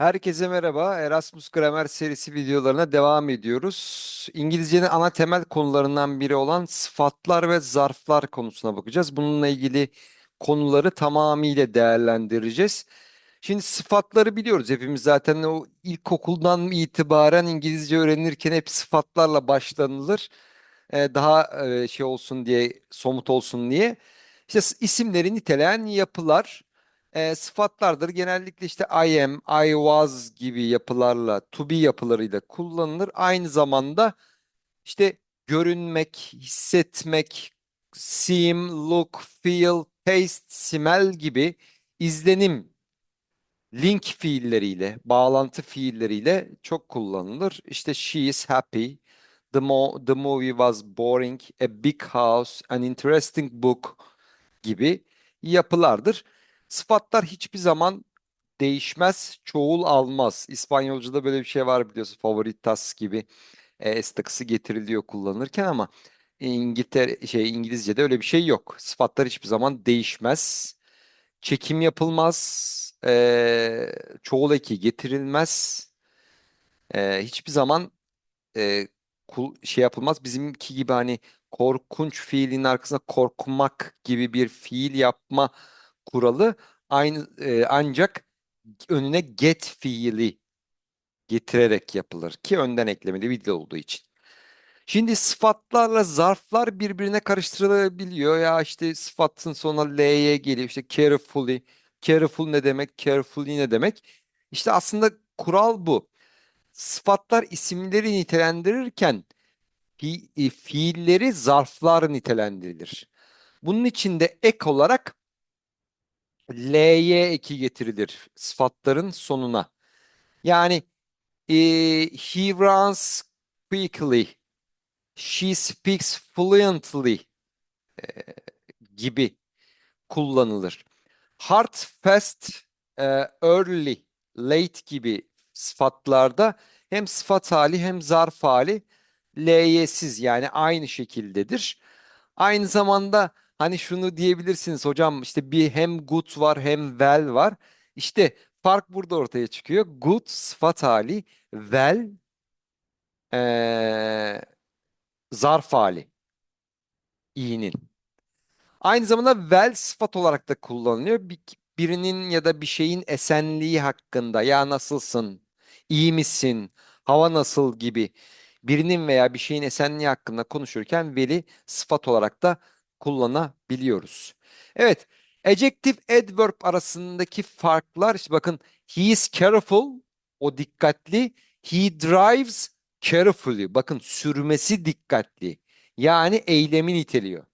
Herkese merhaba. Erasmus Gramer serisi videolarına devam ediyoruz. İngilizcenin ana temel konularından biri olan sıfatlar ve zarflar konusuna bakacağız. Bununla ilgili konuları tamamıyla değerlendireceğiz. Şimdi sıfatları biliyoruz. Hepimiz zaten o ilkokuldan itibaren İngilizce öğrenirken hep sıfatlarla başlanılır. Ee, daha e, şey olsun diye, somut olsun diye. İşte isimleri niteleyen yapılar e, sıfatlardır. Genellikle işte I am, I was gibi yapılarla, to be yapılarıyla kullanılır. Aynı zamanda işte görünmek, hissetmek, seem, look, feel, taste, smell gibi izlenim, link fiilleriyle, bağlantı fiilleriyle çok kullanılır. İşte she is happy, the, mo the movie was boring, a big house, an interesting book gibi yapılardır. Sıfatlar hiçbir zaman değişmez, çoğul almaz. İspanyolca'da böyle bir şey var biliyorsun. Favoritas gibi e, getiriliyor kullanırken ama İngiltere şey İngilizce'de öyle bir şey yok. Sıfatlar hiçbir zaman değişmez. Çekim yapılmaz. e, çoğul eki getirilmez. e, hiçbir zaman e, kul- şey yapılmaz. Bizimki gibi hani korkunç fiilin arkasına korkmak gibi bir fiil yapma kuralı aynı e, ancak önüne get fiili getirerek yapılır ki önden eklemeli bir dil olduğu için. Şimdi sıfatlarla zarflar birbirine karıştırılabiliyor. Ya işte sıfatın sonuna l'ye geliyor. İşte carefully. Careful ne demek? Carefully ne demek? İşte aslında kural bu. Sıfatlar isimleri nitelendirirken fi- e, fiilleri zarflar nitelendirilir. Bunun için de ek olarak L'ye eki getirilir sıfatların sonuna. Yani e, he runs quickly, she speaks fluently gibi kullanılır. Hard, fast, e, early, late gibi sıfatlarda hem sıfat hali hem zarf hali L'yesiz yani aynı şekildedir. Aynı zamanda hani şunu diyebilirsiniz hocam işte bir hem good var hem well var. İşte fark burada ortaya çıkıyor. Good sıfat hali, well eee, zarf hali iyinin. Aynı zamanda well sıfat olarak da kullanılıyor. Bir, birinin ya da bir şeyin esenliği hakkında ya nasılsın, iyi misin, hava nasıl gibi birinin veya bir şeyin esenliği hakkında konuşurken veli sıfat olarak da kullanabiliyoruz. Evet, adjective adverb arasındaki farklar işte bakın he is careful o dikkatli, he drives carefully bakın sürmesi dikkatli. Yani eylemi niteliyor.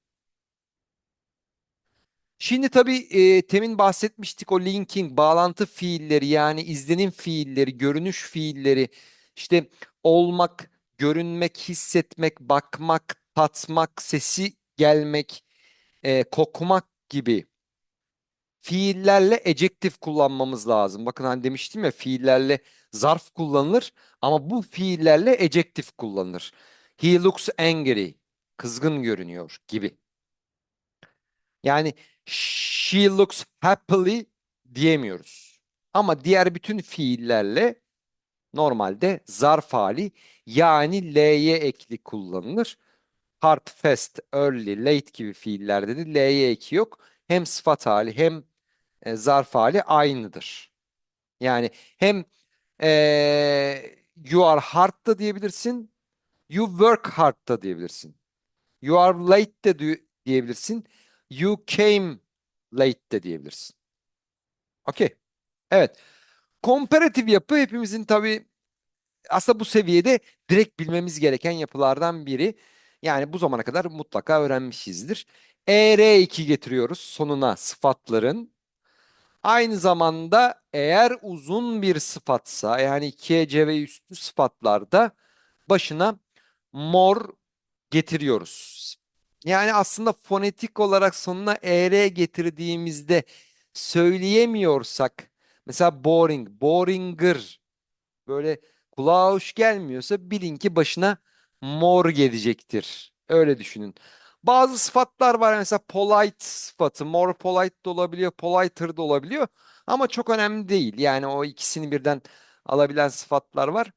Şimdi tabii e, temin bahsetmiştik o linking, bağlantı fiilleri yani izlenim fiilleri, görünüş fiilleri, işte olmak, görünmek, hissetmek, bakmak, tatmak, sesi gelmek, e, kokmak gibi fiillerle ejectif kullanmamız lazım. Bakın hani demiştim ya fiillerle zarf kullanılır ama bu fiillerle ejectif kullanılır. He looks angry, kızgın görünüyor gibi. Yani she looks happily diyemiyoruz. Ama diğer bütün fiillerle normalde zarf hali yani l'ye ekli kullanılır. Hard, fast, early, late gibi fiillerde de l'ye eki yok. Hem sıfat hali hem e, zarf hali aynıdır. Yani hem e, you are hard da diyebilirsin, you work hard da diyebilirsin. You are late de di- diyebilirsin. You came late de diyebilirsin. Okey. Evet. Komparatif yapı hepimizin tabii aslında bu seviyede direkt bilmemiz gereken yapılardan biri. Yani bu zamana kadar mutlaka öğrenmişizdir. ER2 getiriyoruz sonuna sıfatların. Aynı zamanda eğer uzun bir sıfatsa yani 2 ve üstü sıfatlarda başına mor getiriyoruz. Yani aslında fonetik olarak sonuna er getirdiğimizde söyleyemiyorsak mesela boring, boringer böyle kulağa hoş gelmiyorsa bilin ki başına mor gelecektir. Öyle düşünün. Bazı sıfatlar var mesela polite sıfatı, more polite de olabiliyor, politer de olabiliyor ama çok önemli değil. Yani o ikisini birden alabilen sıfatlar var.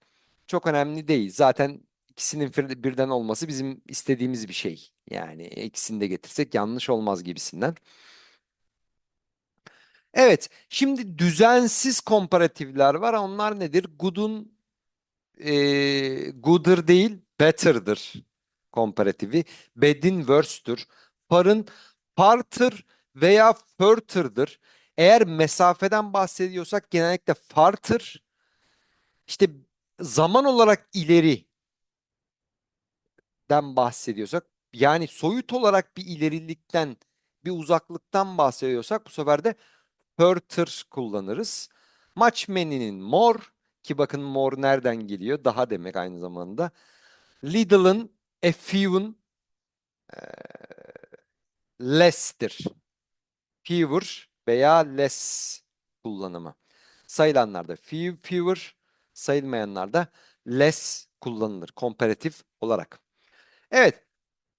Çok önemli değil. Zaten ikisinin birden olması bizim istediğimiz bir şey. Yani ikisini de getirsek yanlış olmaz gibisinden. Evet, şimdi düzensiz komparatifler var. Onlar nedir? Good'un e, gooder değil, better'dır komparatifi. Bad'in worse'tür. Far'ın farther veya further'dır. Eğer mesafeden bahsediyorsak genellikle farther işte zaman olarak ileriden bahsediyorsak yani soyut olarak bir ilerilikten bir uzaklıktan bahsediyorsak bu sefer de further kullanırız. Much many'nin more ki bakın more nereden geliyor? Daha demek aynı zamanda. Little'ın a few'un less'tir. Fewer veya less kullanımı. Sayılanlarda few, fewer, sayılmayanlarda less kullanılır komparatif olarak. Evet,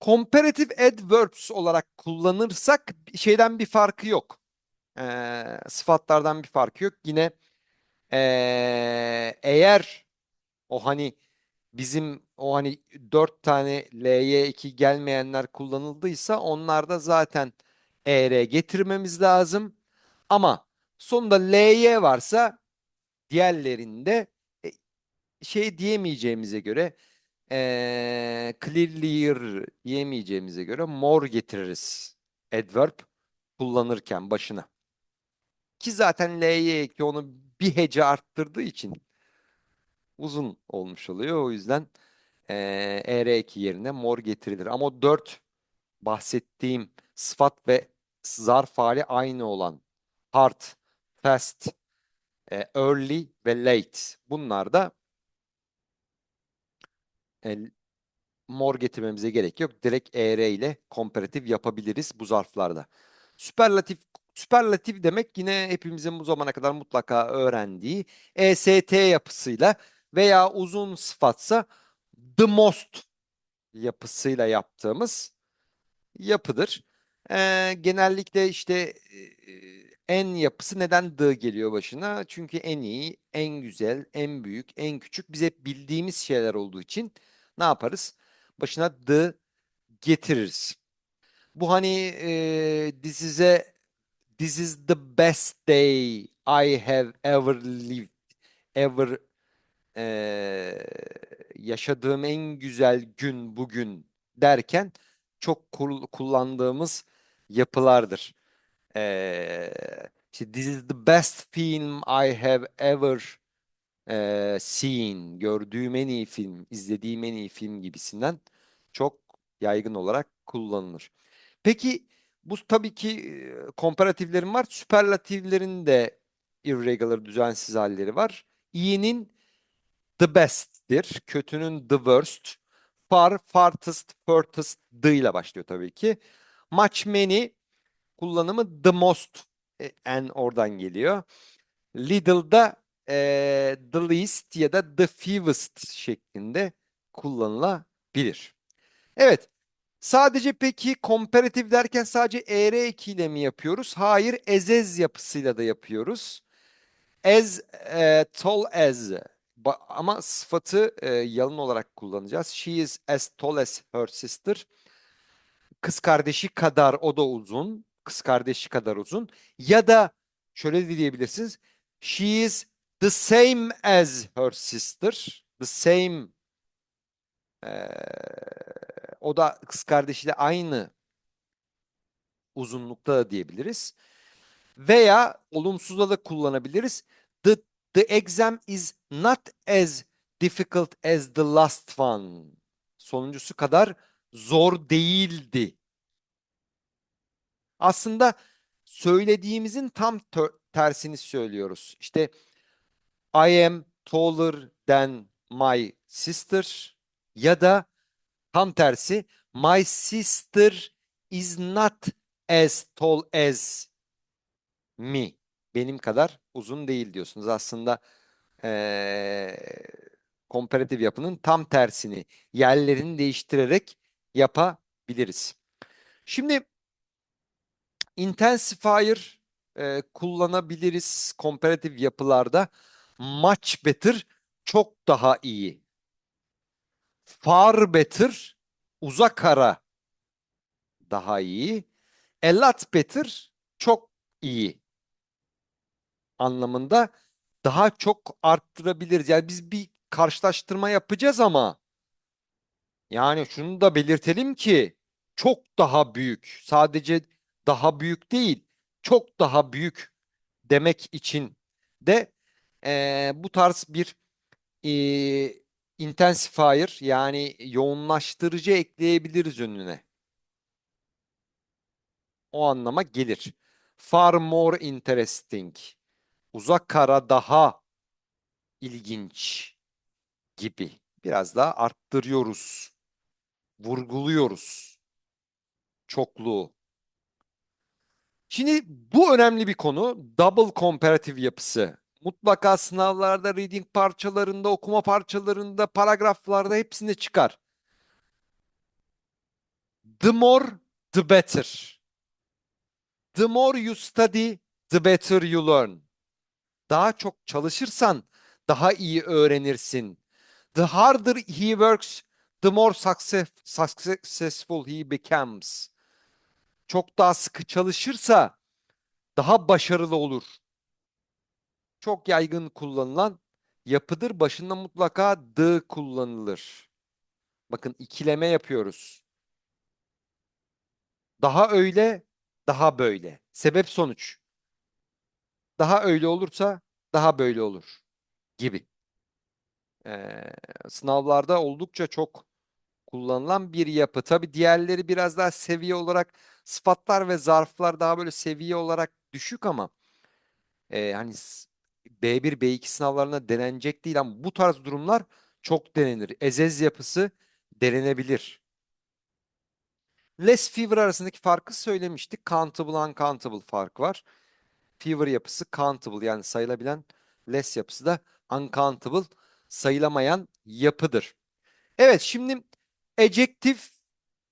comparative adverbs olarak kullanırsak şeyden bir farkı yok. Ee, sıfatlardan bir farkı yok. Yine ee, eğer o hani bizim o hani dört tane LY2 gelmeyenler kullanıldıysa onlarda zaten ER getirmemiz lazım. Ama sonunda LY varsa diğerlerinde e, şey diyemeyeceğimize göre e, clear diyemeyeceğimize göre more getiririz adverb kullanırken başına. Ki zaten LY2 onu bir hece arttırdığı için uzun olmuş oluyor. O yüzden eee ER2 yerine mor getirilir. Ama o 4 bahsettiğim sıfat ve zarf hali aynı olan hard, fast, e, early ve late. Bunlar da e, mor getirmemize gerek yok. Direkt ER ile komparatif yapabiliriz bu zarflarda. Süperlatif süperlatif demek yine hepimizin bu zamana kadar mutlaka öğrendiği EST yapısıyla veya uzun sıfatsa the most yapısıyla yaptığımız yapıdır. Ee, genellikle işte e, en yapısı neden the geliyor başına? Çünkü en iyi, en güzel, en büyük, en küçük biz hep bildiğimiz şeyler olduğu için ne yaparız? Başına the getiririz. Bu hani e, this is a this is the best day I have ever lived ever eee, yaşadığım en güzel gün bugün derken çok kul- kullandığımız yapılardır. Eee işte, this is the best film I have ever eee, seen. Gördüğüm en iyi film, izlediğim en iyi film gibisinden çok yaygın olarak kullanılır. Peki bu tabii ki e, komparatiflerim var. Süperlatiflerin de irregular düzensiz halleri var. İyinin the best'tir. Kötünün the worst. Far, farthest, furthest the ile başlıyor tabii ki. Much many kullanımı the most e, en oradan geliyor. Little'da e, the least ya da the fewest şeklinde kullanılabilir. Evet. Sadece peki komparatif derken sadece ER2 ile mi yapıyoruz? Hayır, ezez yapısıyla da yapıyoruz. As e, tall as ama sıfatı e, yalın olarak kullanacağız. She is as tall as her sister. Kız kardeşi kadar o da uzun. Kız kardeşi kadar uzun. Ya da şöyle de diyebilirsiniz. She is the same as her sister. The same e, o da kız kardeşiyle aynı uzunlukta da diyebiliriz. Veya olumsuzda da kullanabiliriz. The, the exam is not as difficult as the last one. Sonuncusu kadar zor değildi. Aslında söylediğimizin tam tersini söylüyoruz. İşte I am taller than my sister ya da tam tersi my sister is not as tall as me. Benim kadar uzun değil diyorsunuz. Aslında eee komparatif yapının tam tersini yerlerini değiştirerek yapabiliriz. Şimdi intensifier e, kullanabiliriz komparatif yapılarda. Much better çok daha iyi. Far better uzak ara daha iyi. A lot better çok iyi anlamında daha çok arttırabiliriz. Yani biz bir karşılaştırma yapacağız ama yani şunu da belirtelim ki çok daha büyük. Sadece daha büyük değil, çok daha büyük demek için de eee, bu tarz bir eee intensifier yani yoğunlaştırıcı ekleyebiliriz önüne. O anlama gelir. Far more interesting. Uzak ara daha ilginç gibi. Biraz daha arttırıyoruz. Vurguluyoruz çokluğu. Şimdi bu önemli bir konu. Double comparative yapısı. Mutlaka sınavlarda, reading parçalarında, okuma parçalarında, paragraflarda hepsinde çıkar. The more, the better. The more you study, the better you learn. Daha çok çalışırsan daha iyi öğrenirsin. The harder he works, the more success, successful he becomes. Çok daha sıkı çalışırsa daha başarılı olur. Çok yaygın kullanılan yapıdır. Başında mutlaka the kullanılır. Bakın ikileme yapıyoruz. Daha öyle, daha böyle. Sebep sonuç. Daha öyle olursa daha böyle olur gibi. Ee, sınavlarda oldukça çok kullanılan bir yapı. Tabii diğerleri biraz daha seviye olarak sıfatlar ve zarflar daha böyle seviye olarak düşük ama e, hani s- B1, B2 sınavlarına denenecek değil ama bu tarz durumlar çok denenir. Ezez yapısı denenebilir. Less fever arasındaki farkı söylemiştik. Countable, uncountable fark var. Fever yapısı countable yani sayılabilen less yapısı da uncountable sayılamayan yapıdır. Evet şimdi adjective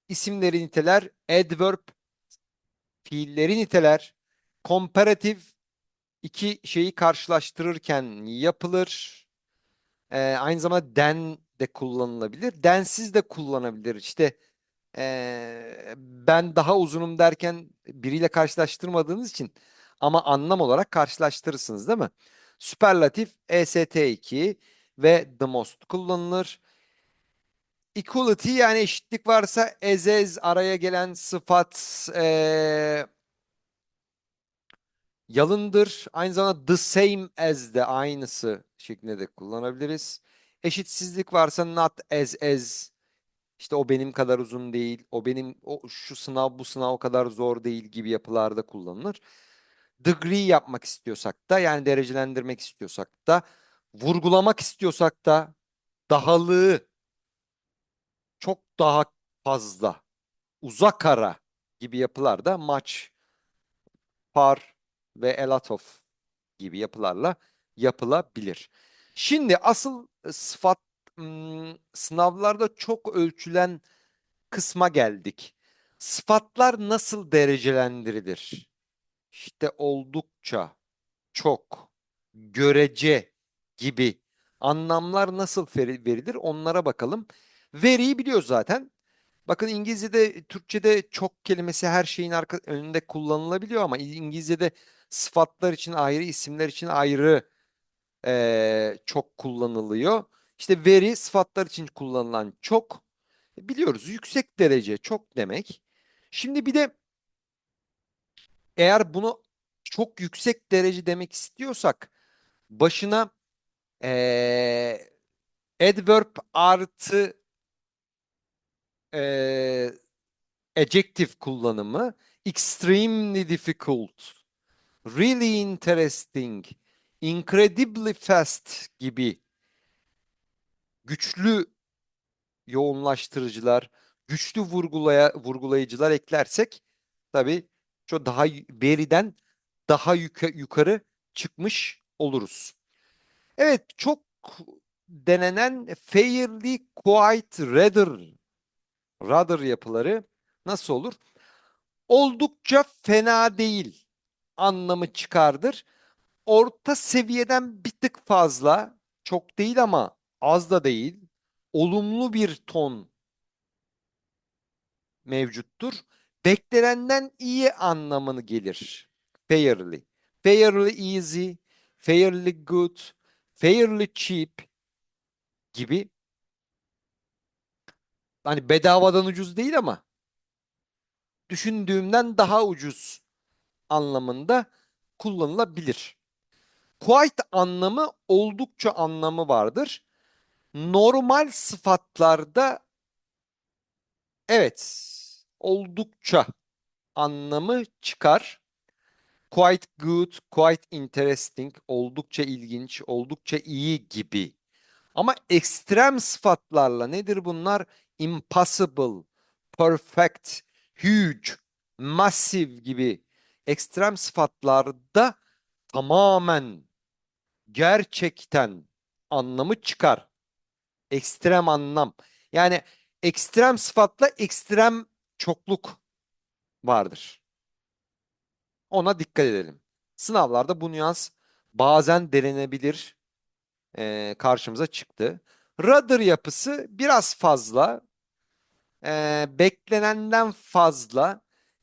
isimleri niteler, adverb fiilleri niteler, comparative iki şeyi karşılaştırırken yapılır. Ee, aynı zamanda den de kullanılabilir. Densiz de kullanabilir. İşte ee, ben daha uzunum derken biriyle karşılaştırmadığınız için ama anlam olarak karşılaştırırsınız değil mi? Süperlatif EST2 ve the most kullanılır. Equality yani eşitlik varsa ezez araya gelen sıfat ee, yalındır. Aynı zamanda the same as de aynısı şeklinde de kullanabiliriz. Eşitsizlik varsa not as as işte o benim kadar uzun değil, o benim o şu sınav bu sınav o kadar zor değil gibi yapılarda kullanılır. Degree yapmak istiyorsak da yani derecelendirmek istiyorsak da vurgulamak istiyorsak da dahalığı çok daha fazla uzak ara gibi yapılarda much, far ve of gibi yapılarla yapılabilir. Şimdi asıl sıfat sınavlarda çok ölçülen kısma geldik. Sıfatlar nasıl derecelendirilir? İşte oldukça, çok, görece gibi anlamlar nasıl veri- verilir onlara bakalım. Veriyi biliyoruz zaten. Bakın İngilizce'de, Türkçe'de çok kelimesi her şeyin arka, önünde kullanılabiliyor ama İngilizce'de sıfatlar için ayrı, isimler için ayrı eee, çok kullanılıyor. İşte veri sıfatlar için kullanılan çok. Biliyoruz yüksek derece çok demek. Şimdi bir de eğer bunu çok yüksek derece demek istiyorsak başına eee adverb artı eee adjective kullanımı extremely difficult, really interesting, incredibly fast gibi güçlü yoğunlaştırıcılar, güçlü vurgulaya, vurgulayıcılar eklersek tabii çok daha veriden daha yuka- yukarı çıkmış oluruz. Evet çok denenen fairly quite rather rather yapıları nasıl olur? Oldukça fena değil anlamı çıkardır. Orta seviyeden bir tık fazla, çok değil ama az da değil. Olumlu bir ton mevcuttur. Beklenenden iyi anlamını gelir. Fairly. Fairly easy, fairly good, fairly cheap gibi. Hani bedavadan ucuz değil ama düşündüğümden daha ucuz anlamında kullanılabilir. Quite anlamı oldukça anlamı vardır. Normal sıfatlarda evet oldukça anlamı çıkar. Quite good, quite interesting, oldukça ilginç, oldukça iyi gibi. Ama ekstrem sıfatlarla nedir bunlar? Impossible, perfect, huge, massive gibi ekstrem sıfatlarda tamamen gerçekten anlamı çıkar. Ekstrem anlam. Yani ekstrem sıfatla ekstrem çokluk vardır. Ona dikkat edelim. Sınavlarda bu nüans bazen denenebilir. Ee, karşımıza çıktı. Rudder yapısı biraz fazla. ee, beklenenden fazla.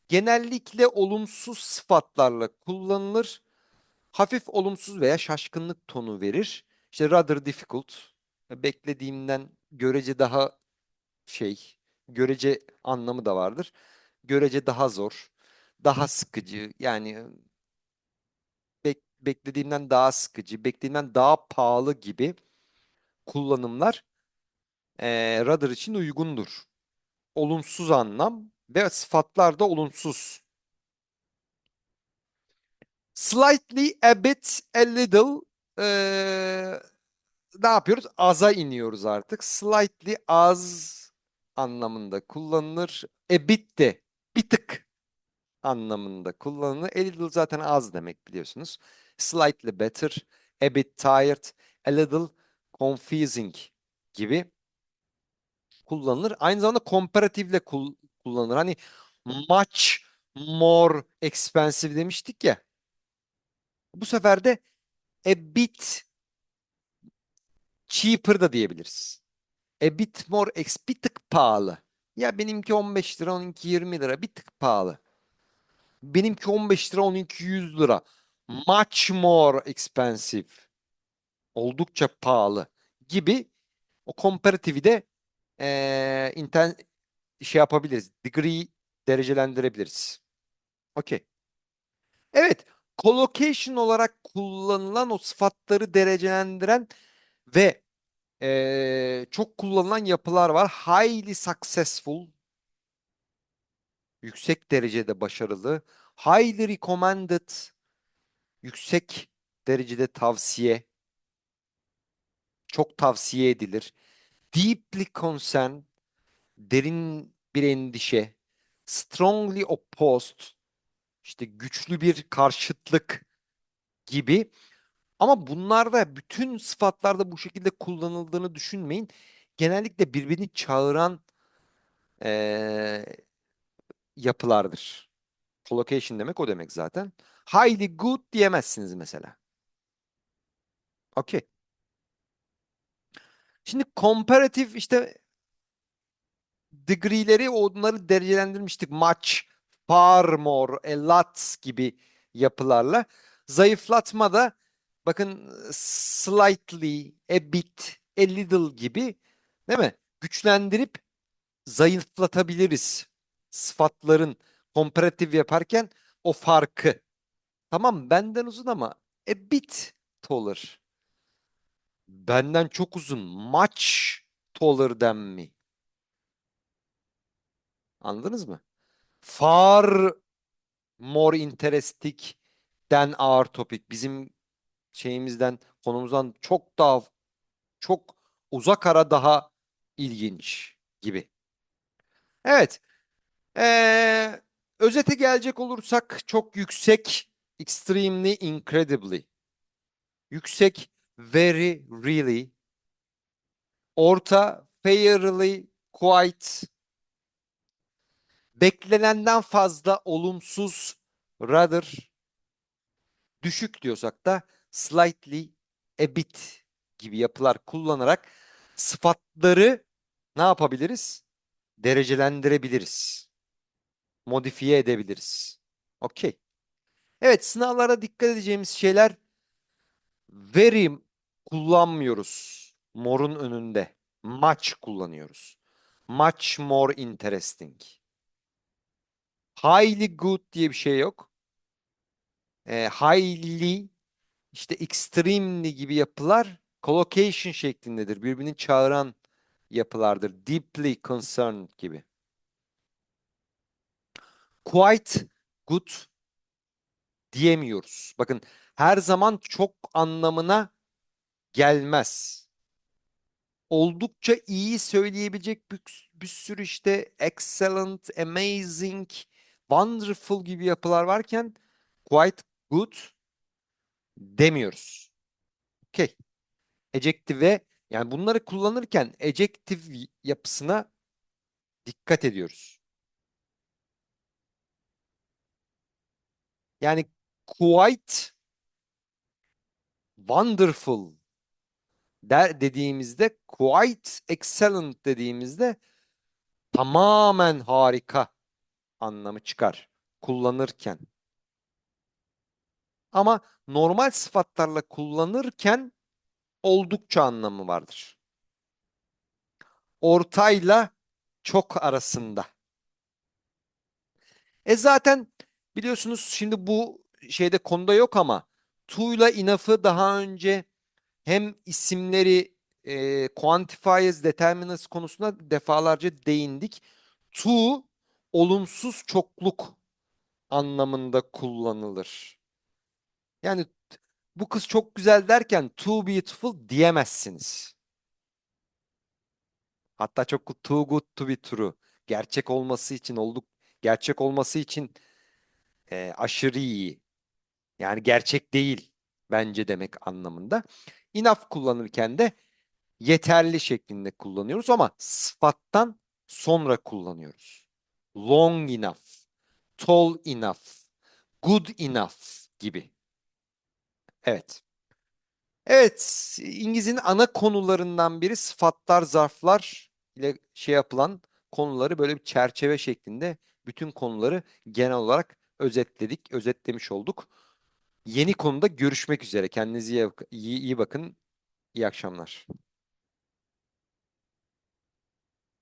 Genellikle olumsuz sıfatlarla kullanılır. Hafif olumsuz veya şaşkınlık tonu verir. İşte rather difficult. Beklediğimden görece daha şey, görece anlamı da vardır. Görece daha zor, daha sıkıcı. Yani bek- beklediğimden daha sıkıcı, beklediğimden daha pahalı gibi kullanımlar eee rather için uygundur. Olumsuz anlam ve sıfatlar da olumsuz. Slightly, a bit, a little eee, ne yapıyoruz? Az'a iniyoruz artık. Slightly az anlamında kullanılır. A bit de bir tık anlamında kullanılır. A little zaten az demek biliyorsunuz. Slightly better, a bit tired, a little confusing gibi kullanılır. Aynı zamanda komparatifle kul- kullanılır. Hani much more expensive demiştik ya. Bu sefer de a bit cheaper da diyebiliriz. A bit more ex bir tık pahalı. Ya benimki 15 lira, onunki 20 lira. Bir tık pahalı. Benimki 15 lira, onunki 100 lira. Much more expensive. Oldukça pahalı gibi o comparative'i de eee inten şey yapabiliriz. Degree derecelendirebiliriz. Okey. Evet. Collocation olarak kullanılan o sıfatları derecelendiren ve eee, çok kullanılan yapılar var. Highly successful. Yüksek derecede başarılı. Highly recommended. Yüksek derecede tavsiye. Çok tavsiye edilir. Deeply concerned. Derin bir endişe. Strongly opposed. işte güçlü bir karşıtlık gibi. Ama bunlarda bütün sıfatlarda bu şekilde kullanıldığını düşünmeyin. Genellikle birbirini çağıran eee, yapılardır. Collocation demek o demek zaten. Highly good diyemezsiniz mesela. Okey. Şimdi comparative işte degree'leri onları derecelendirmiştik. Much, far more, a lot gibi yapılarla. Zayıflatma da bakın slightly, a bit, a little gibi değil mi? Güçlendirip zayıflatabiliriz. Sıfatların comparative yaparken o farkı. Tamam benden uzun ama a bit taller. Benden çok uzun. Much taller than me. Anladınız mı? Far more interesting than our topic. Bizim şeyimizden, konumuzdan çok daha çok uzak ara daha ilginç gibi. Evet. Ee, özete gelecek olursak çok yüksek, extremely, incredibly. Yüksek, very, really. Orta, fairly, quite. Beklenenden fazla olumsuz rather düşük diyorsak da slightly a bit gibi yapılar kullanarak sıfatları ne yapabiliriz? Derecelendirebiliriz. Modifiye edebiliriz. Okey. Evet sınavlara dikkat edeceğimiz şeyler very kullanmıyoruz. Mor'un önünde. Much kullanıyoruz. Much more interesting. Highly good diye bir şey yok. Ee, highly işte extremely gibi yapılar collocation şeklindedir. Birbirini çağıran yapılardır. Deeply concerned gibi. Quite good diyemiyoruz. Bakın her zaman çok anlamına gelmez. Oldukça iyi söyleyebilecek bir, bir sürü işte excellent, amazing, wonderful gibi yapılar varken quite good demiyoruz. Okey. Adjective yani bunları kullanırken adjective yapısına dikkat ediyoruz. Yani quite wonderful der dediğimizde quite excellent dediğimizde tamamen harika anlamı çıkar kullanırken. Ama normal sıfatlarla kullanırken oldukça anlamı vardır. Ortayla çok arasında. E zaten biliyorsunuz şimdi bu şeyde konuda yok ama ile enough'ı daha önce hem isimleri e, quantifiers, determinants konusunda defalarca değindik. To olumsuz çokluk anlamında kullanılır. Yani bu kız çok güzel derken too beautiful diyemezsiniz. Hatta çok too good to be true. Gerçek olması için olduk gerçek olması için e, aşırı iyi. Yani gerçek değil bence demek anlamında. Enough kullanırken de yeterli şeklinde kullanıyoruz ama sıfattan sonra kullanıyoruz. Long enough, tall enough, good enough gibi. Evet. Evet, İngilizcenin ana konularından biri sıfatlar, zarflar ile şey yapılan konuları böyle bir çerçeve şeklinde bütün konuları genel olarak özetledik, özetlemiş olduk. Yeni konuda görüşmek üzere. Kendinize iyi, iyi bakın. İyi akşamlar.